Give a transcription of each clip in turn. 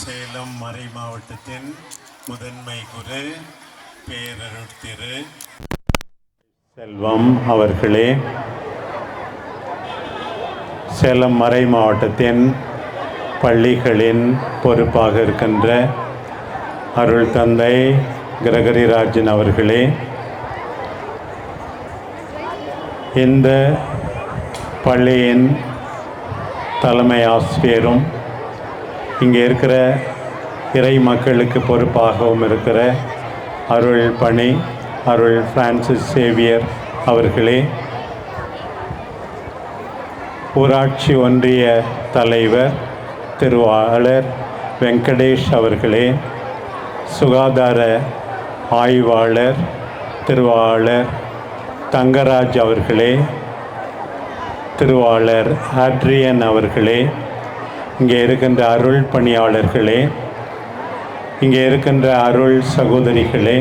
சேலம் மறை மாவட்டத்தின் முதன்மை குரு பேரருட் திரு. செல்வம் அவர்களே சேலம் மறை மாவட்டத்தின் பள்ளிகளின் பொறுப்பாக இருக்கின்ற அருள் தந்தை கிரகரி ராஜன் அவர்களே இந்த பள்ளியின் தலைமை ஆசிரியரும் இங்கே இருக்கிற இறை மக்களுக்கு பொறுப்பாகவும் இருக்கிற அருள் பணி அருள் பிரான்சிஸ் சேவியர் அவர்களே ஊராட்சி ஒன்றிய தலைவர் திருவாளர் வெங்கடேஷ் அவர்களே சுகாதார ஆய்வாளர் திருவாளர் தங்கராஜ் அவர்களே திருவாளர் ஆட்ரியன் அவர்களே இங்கே இருக்கின்ற அருள் பணியாளர்களே இங்கே இருக்கின்ற அருள் சகோதரிகளே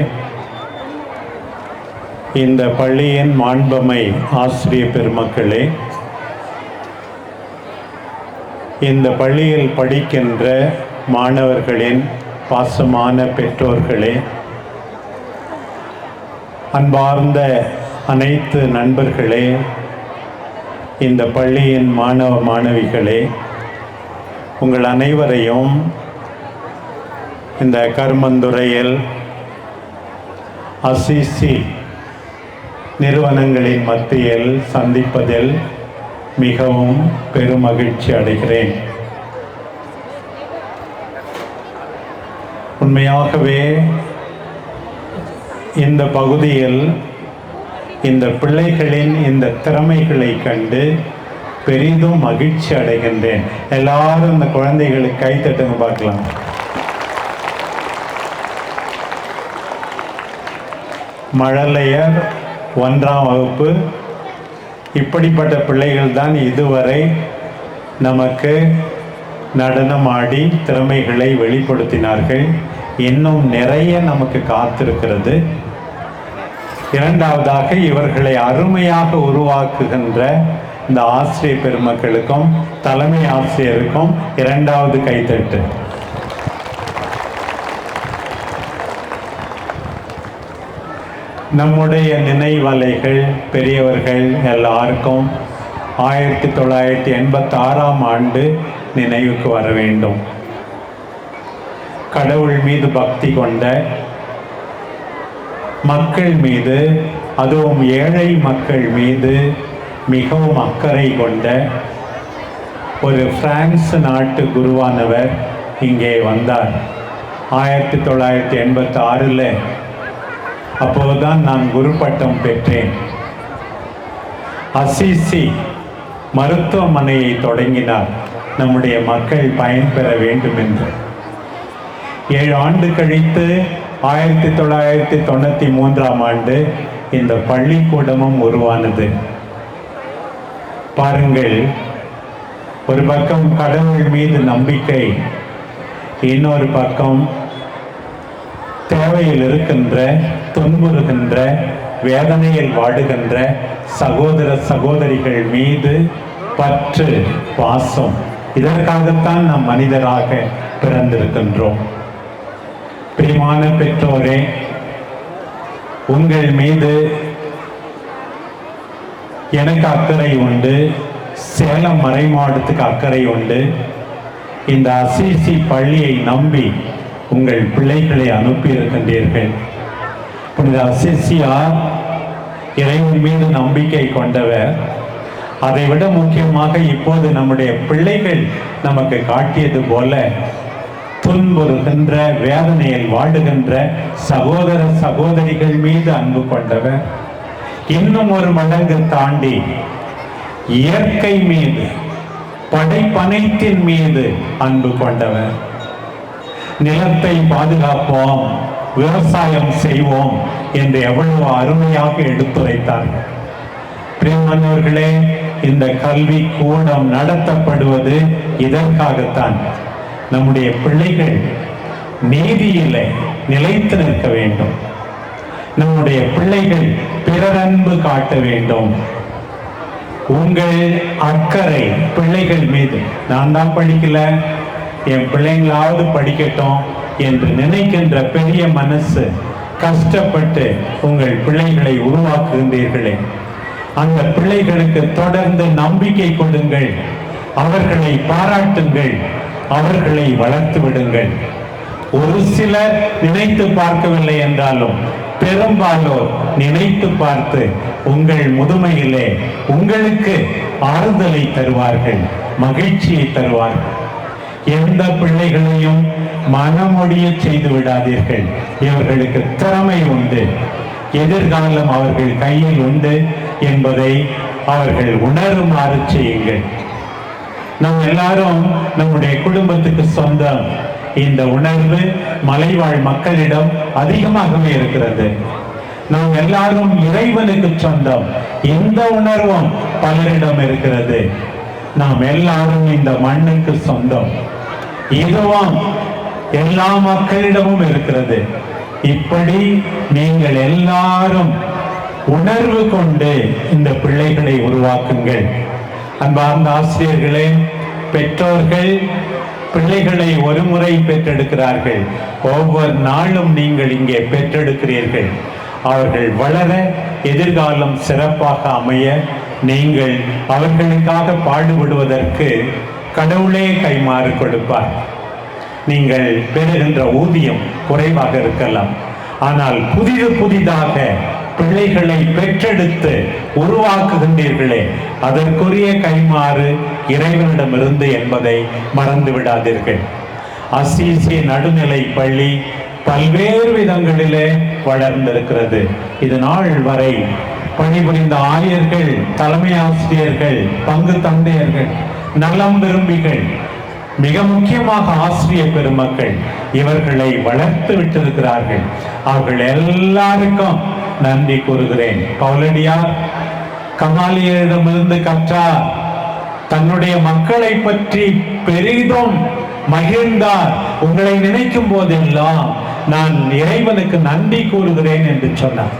இந்த பள்ளியின் மாண்பமை ஆசிரிய பெருமக்களே இந்த பள்ளியில் படிக்கின்ற மாணவர்களின் பாசமான பெற்றோர்களே அன்பார்ந்த அனைத்து நண்பர்களே இந்த பள்ளியின் மாணவ மாணவிகளே உங்கள் அனைவரையும் இந்த கர்மந்துறையில் அசிசி நிறுவனங்களின் மத்தியில் சந்திப்பதில் மிகவும் பெருமகிழ்ச்சி அடைகிறேன். உண்மையாகவே இந்த பகுதியில் இந்த பிள்ளைகளின் இந்த திறமைகளை கண்டு பெரிதும் மகிழ்ச்சி அடைகின்றேன். எல்லாரும் இந்த குழந்தைகளுக்கு கைத்தட்டுங்க பார்க்கலாம். மழலையர் ஒன்றாம் வகுப்பு. இப்படிப்பட்ட பிள்ளைகள் தான் இதுவரை நமக்கு நடனமாடி திறமைகளை வெளிப்படுத்தினார்கள். இன்னும் நிறைய நமக்கு காத்திருக்கிறது. இரண்டாவதாக இவர்களை அருமையாக உருவாக்குகின்ற இந்த ஆசிரியர் பெருமக்களுக்கும் தலைமை ஆசிரியருக்கும் இரண்டாவது கைத்தட்டு நம்முடைய நினைவலைகள் பெரியவர்கள் எல்லாருக்கும் ஆயிரத்தி தொள்ளாயிரத்தி எண்பத்தி ஆறாம் ஆண்டு நினைவுக்கு வர வேண்டும். கடவுள் மீது பக்தி கொண்ட மக்கள் மீது அதுவும் ஏழை மக்கள் மீது மிகவும் அக்கறை கொண்ட ஒரு பிரான்ஸ் நாட்டு குருவானவர் இங்கே வந்தார். ஆயிரத்தி தொள்ளாயிரத்தி எண்பத்தி ஆறில் அப்போதுதான் நான் குரு பட்டம் பெற்றேன். அசிசி மருத்துவமனையை தொடங்கினார். நம்முடைய மக்கள் பயன்பெற வேண்டும் என்று ஏழு ஆண்டு கழித்து ஆயிரத்தி தொள்ளாயிரத்தி தொண்ணூற்றி மூன்றாம் ஆண்டு இந்த பள்ளிக்கூடமும் உருவானது. பாருங்கள். ஒரு பக்கம் கடவுள் மீது நம்பிக்கை இன்னொரு பக்கம் தேவையில் இருக்கின்ற துன்புறுகின்ற வேதனையில் வாடுகின்ற சகோதர சகோதரிகள் மீது பற்று பாசம். இதற்காகத்தான் நாம் மனிதராக பிறந்திருக்கின்றோம். பிரியமான பெற்றோரே உங்கள் மீது எனக்கு அக்கறை உண்டு. சேலம் மறைமாவட்டத்துக்கு அக்கறை உண்டு. இந்த அசிசி பள்ளியை நம்பி உங்கள் பிள்ளைகளை அனுப்பி இருக்கின்றீர்கள். புனித அசிசியார் இறைவன் மீது நம்பிக்கை கொண்டவர். அதை விட முக்கியமாக இப்போது நம்முடைய பிள்ளைகள் நமக்கு காட்டியது போல துன்புறுகின்ற வேதனையில் வாடுகின்ற சகோதர சகோதரிகள் மீது அன்பு கொண்டவர். இன்னும் ஒரு மடங்கு தாண்டி இயற்கை மீது படைப்பனைத்தின் மீது அன்பு கொண்டவர். நிலத்தை பாதுகாப்போம் விவசாயம் செய்வோம் என்று எவ்வளவு அருமையாக எடுத்துரைத்தார்கள். பிரியமானவர்களே இந்த கல்வி கூடம் நடத்தப்படுவது இதற்காகத்தான். நம்முடைய பிள்ளைகள் நீதியிலே நிலைத்து நிற்க வேண்டும். நம்முடைய பிள்ளைகள் பிறரன்பு காட்ட வேண்டும். உங்கள் அக்கறை பிள்ளைகள் மீது. நான் தான் படிக்கல. என் பிள்ளைங்களாவது படிக்கட்டும் என்று நினைக்கின்ற பெரிய மனசு கஷ்டப்பட்டு உங்கள் பிள்ளைகளை உருவாக்குகின்றீர்களே. அந்த பிள்ளைகளுக்கு தொடர்ந்து நம்பிக்கை கொடுங்கள். அவர்களை பாராட்டுங்கள். அவர்களை வளர்த்து விடுங்கள் ஒரு சிலர் நினைத்து பார்க்கவில்லை என்றாலும் பெரும்பாலோர் நினைத்து பார்த்து உங்கள் முதுமையிலே உங்களுக்கு ஆறுதலை தருவார்கள் மகிழ்ச்சியை தருவார்கள். எந்த பிள்ளைகளையும் மனமொழிய செய்து விடாதீர்கள். இவர்களுக்கு திறமை உண்டு. எதிர்காலம் அவர்கள் கையில் உண்டு என்பதை அவர்கள் உணருமாறு செய்யுங்கள். நாம் எல்லாரும் நம்முடைய குடும்பத்துக்கு சொந்தம். இந்த உணர்வு மலைவாழ் மக்களிடம் அதிகமாகவே இருக்கிறது. நாம் எல்லாரும் இறைவனுக்கு சொந்தம். இந்த உணர்வும் பலரிடம் இருக்கிறது. நாம் எல்லாரும் இந்த மண்ணுக்கு சொந்தம். இதுவும் எல்லா மக்களிடமும் இருக்கிறது. இப்படி நீங்கள் எல்லாரும் உணர்வு கொண்டு இந்த பிள்ளைகளை உருவாக்குங்கள். அன்பார்ந்த ஆசிரியர்களே பெற்றோர்கள் பிள்ளைகளை ஒரு முறை பெற்றெடுக்கிறார்கள். ஒவ்வொரு நாளும் நீங்கள் இங்கே பெற்றெடுக்கிறீர்கள். அவர்கள் வளர எதிர்காலம் சிறப்பாக அமைய நீங்கள் அவர்களுக்காக பாடுபடுவதற்கு கடவுளே கைமாறு கொடுப்பார். நீங்கள் பெறுகின்ற ஊதியம் குறைவாக இருக்கலாம். ஆனால் புதிது புதிதாக பிள்ளைகளை பெற்றெடுத்து உருவாக்குகின்றீர்களே அதற்குரிய கைமாறு இறைவனிடமிருந்து என்பதை மறந்து விடாதீர்கள் அசிசி நடுநிலை பள்ளி பல்வேறு விதங்களிலே வளர்ந்திருக்கிறது. இது நாள் வரை பணிபுரிந்த ஆயர்கள் தலைமை ஆசிரியர்கள் பங்கு தந்தையர்கள் நலம் விரும்பிகள் மிக முக்கியமாக ஆசிரியர் பெருமக்கள் இவர்களை வளர்த்து விட்டிருக்கிறார்கள். அவர்கள் எல்லாருக்கும் நன்றி கூறுகிறேன். பவுலடியார் கமாலியரிடமிருந்து கற்றார். தன்னுடைய மக்களை பற்றி பெரிதும் மகிழ்ந்தார். உங்களை நினைக்கும் போதெல்லாம் நான் இறைவனுக்கு நன்றி கூறுகிறேன் என்று சொன்னார்.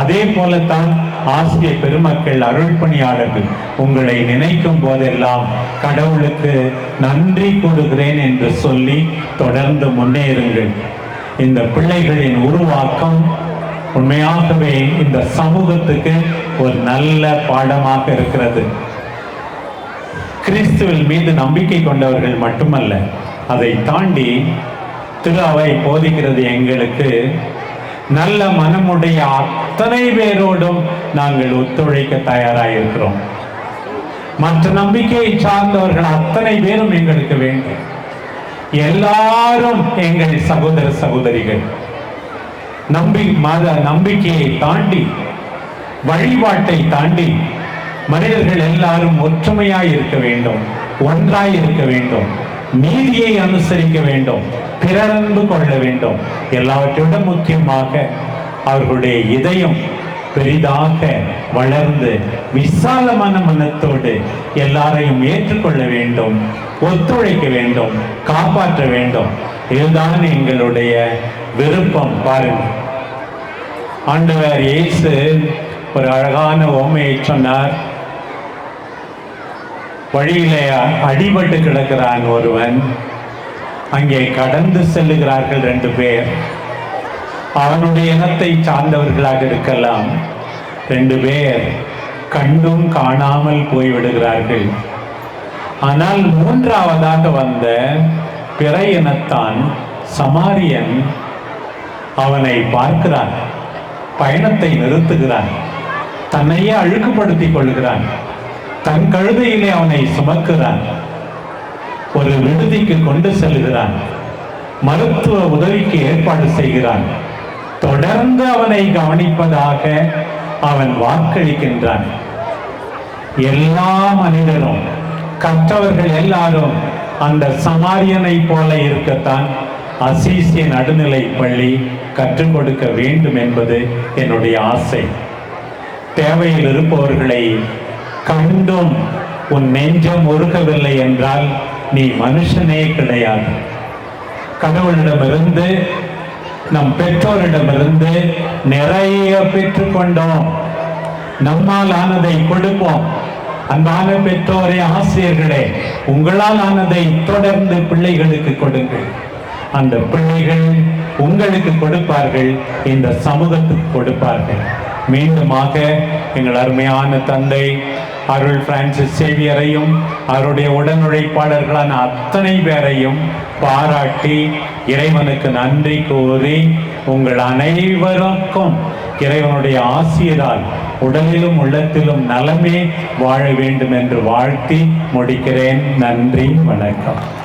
அதே போலத்தான் ஆசிரியர் பெருமக்கள் அருள் பணியாளர்கள் உங்களை நினைக்கும் போதெல்லாம் கடவுளுக்கு நன்றி கூறுகிறேன் என்று சொல்லி தொடர்ந்து முன்னேறுங்கள். இந்த பிள்ளைகளின் உருவாக்கம் உண்மையாகவே இந்த சமூகத்துக்கு ஒரு நல்ல பாடமாக இருக்கிறது. கிறிஸ்துவில் மீது நம்பிக்கை கொண்டவர்கள் மட்டுமல்ல அதை தாண்டி திரு அவை போதிக்கிறது எங்களுக்கு நல்ல மனமுடைய அத்தனை பேரோடும் நாங்கள் ஒத்துழைக்க தயாராக இருக்கிறோம் மற்ற நம்பிக்கையை சார்ந்தவர்கள் அத்தனை பேரும் எங்களுக்கு வேண்டும். எல்லாரும் எங்கள் சகோதர சகோதரிகள். நம்பி மத நம்பிக்கையை தாண்டி வழிபாட்டை தாண்டி மனிதர்கள் எல்லாரும் ஒற்றுமையாய் இருக்க வேண்டும் ஒன்றாய் இருக்க வேண்டும் நீதியை அனுசரிக்க வேண்டும் பிறந்து கொள்ள வேண்டும். எல்லாவற்றோட முக்கியமாக அவர்களுடைய இதயம் பெரிதாக வளர்ந்து விசாலமான மனத்தோடு எல்லாரையும் ஏற்றுக்கொள்ள வேண்டும் ஒத்துழைக்க வேண்டும் காப்பாற்ற வேண்டும். இதுதான் எங்களுடைய விருப்பம் பாருங்கள் ஆண்டவர் இயேசு ஒரு அழகான ஓமையை சொன்னார். வழியிலே அடிபட்டு கிடக்கிறான் ஒருவன். அங்கே கடந்து செல்லுகிறார்கள் ரெண்டு பேர். அவனுடைய இனத்தை சார்ந்தவர்களாக இருக்கலாம். ரெண்டு பேர் கண்டும் காணாமல் போய்விடுகிறார்கள். ஆனால் மூன்றாவதாக வந்த பிற இனத்தான் சமாரியன் அவனை பார்க்கிறான். பயணத்தை நிறுத்துகிறான். தன்னையே அழுக்குப்படுத்திக் கொள்கிறான். தன் கழுதையிலே அவனை சுமக்கிறான். ஒரு விடுதிக்கு கொண்டு செல்கிறான். மருத்துவ உதவிக்கு ஏற்பாடு செய்கிறான். தொடர்ந்து அவனை கவனிப்பதாக அவன் வாக்களிக்கின்றான். எல்லா மனிதரும் கற்றவர்கள் எல்லாரும் அந்த சமாரியனை போல இருக்கத்தான் அசீசிய நடுநிலை பள்ளி கற்றுக் கொடுக்க வேண்டும் என்பது என்னுடைய ஆசை. தேவையில் இருப்பவர்களை கண்டும் உன் நெஞ்சம் ஒருக்கவில்லை என்றால் நீ மனுஷனே கிடையாது. கடவுளிடமிருந்து நம் பெற்றோரிடமிருந்து நிறைய பெற்றுக்கொண்டோம் நம்மால் ஆனதை கொடுப்போம். அன்பான பெற்றோரே ஆசிரியர்களே உங்களால் ஆனதை தொடர்ந்து பிள்ளைகளுக்கு கொடுங்கள். அந்த பிள்ளைகள் உங்களுக்கு கொடுப்பார்கள் இந்த சமூகத்துக்கு கொடுப்பார்கள். மீண்டுமாக எங்கள் அருமையான தந்தை அருள் பிரான்சிஸ் சேவியரையும் அவருடைய உடனுழைப்பாளர்களான அத்தனை பேரையும் பாராட்டி இறைவனுக்கு நன்றி கூறி உங்கள் அனைவருக்கும் இறைவனுடைய ஆசியரால் உடலிலும் உள்ளத்திலும் நலமே வாழ வேண்டும் என்று வாழ்த்தி முடிக்கிறேன். நன்றி வணக்கம்.